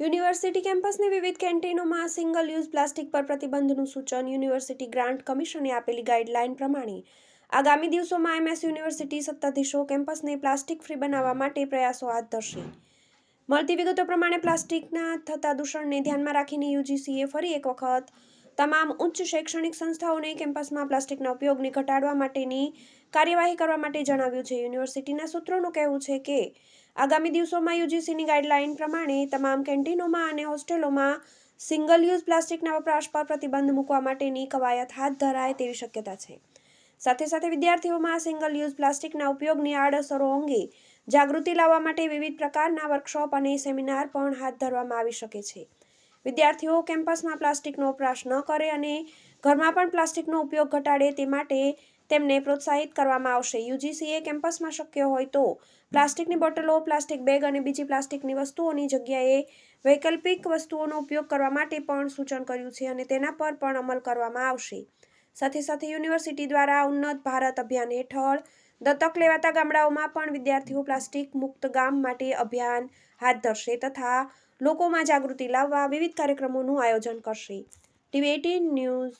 University કેમ્પસની વિવિધ કેન્ટીનોમાં single use plastic પર પ્રતિબંધનું સૂચન યુનિવર્સિટી ગ્રાન્ટ કમિશને આપેલી ગાઈડલાઈન પ્રમાણે. આગામી દિવસોમાં એમએસ યુનિવર્સિટી સત્તાધીશો કેમ્પસને પ્લાસ્ટિક ફ્રી બનાવવા માટે પ્રયાસો હાથ ધરશે. મળતી વિગતો પ્રમાણે પ્લાસ્ટિકના થતા દૂષણને ધ્યાનમાં રાખીને યુજીસીએ ફરી એક વખત તમામ ઉચ્ચ શૈક્ષણિક સંસ્થાઓને કેમ્પસમાં પ્લાસ્ટિકના ઉપયોગને ઘટાડવા માટેની કાર્યવાહી કરવા માટે જણાવ્યું છે. યુનિવર્સિટીના સૂત્રોનું કહેવું છે કે, આગામી દિવસોમાં યુજીસીની ગાઈડલાઈન પ્રમાણે તમામ કેન્ટીનોમાં અને હોસ્ટેલોમાં સિંગલ યુઝ પ્લાસ્ટિકના વપરાશ પર પ્રતિબંધ મૂકવા માટેની કવાયત હાથ ધરાય તેવી શક્યતા છે. સાથે સાથે વિદ્યાર્થીઓમાં સિંગલ યુઝ પ્લાસ્ટિકના ઉપયોગની આડઅસરો અંગે જાગૃતિ લાવવા માટે વિવિધ પ્રકારના વર્કશોપ અને સેમિનાર પણ હાથ ધરવામાં આવી શકે છે. વિદ્યાર્થીઓ કેમ્પસમાં પ્લાસ્ટિકનો વપરાશ ન કરે અને ઘરમાં પણ પ્લાસ્ટિકનો ઉપયોગ ઘટાડે તે માટે તેમને પ્રોત્સાહિત કરવામાં આવશે. યુજીસીએ કેમ્પસમાં શક્ય હોય તો પ્લાસ્ટિકની બોટલો, પ્લાસ્ટિક બેગ અને બીજી પ્લાસ્ટિકની વસ્તુઓની જગ્યાએ વૈકલ્પિક વસ્તુઓનો ઉપયોગ કરવા માટે પણ સૂચન કર્યું છે અને તેના પર પણ અમલ કરવામાં આવશે. સાથે સાથે યુનિવર્સિટી દ્વારા ઉન્નત ભારત અભિયાન હેઠળ દત્તક લેવાતા ગામડાઓમાં પણ વિદ્યાર્થીઓ પ્લાસ્ટિક મુક્ત ગામ માટે અભિયાન હાથ ધરશે તથા લોકોમાં જાગૃતિ લાવવા વિવિધ કાર્યક્રમોનું આયોજન કરશે. TV eighteen news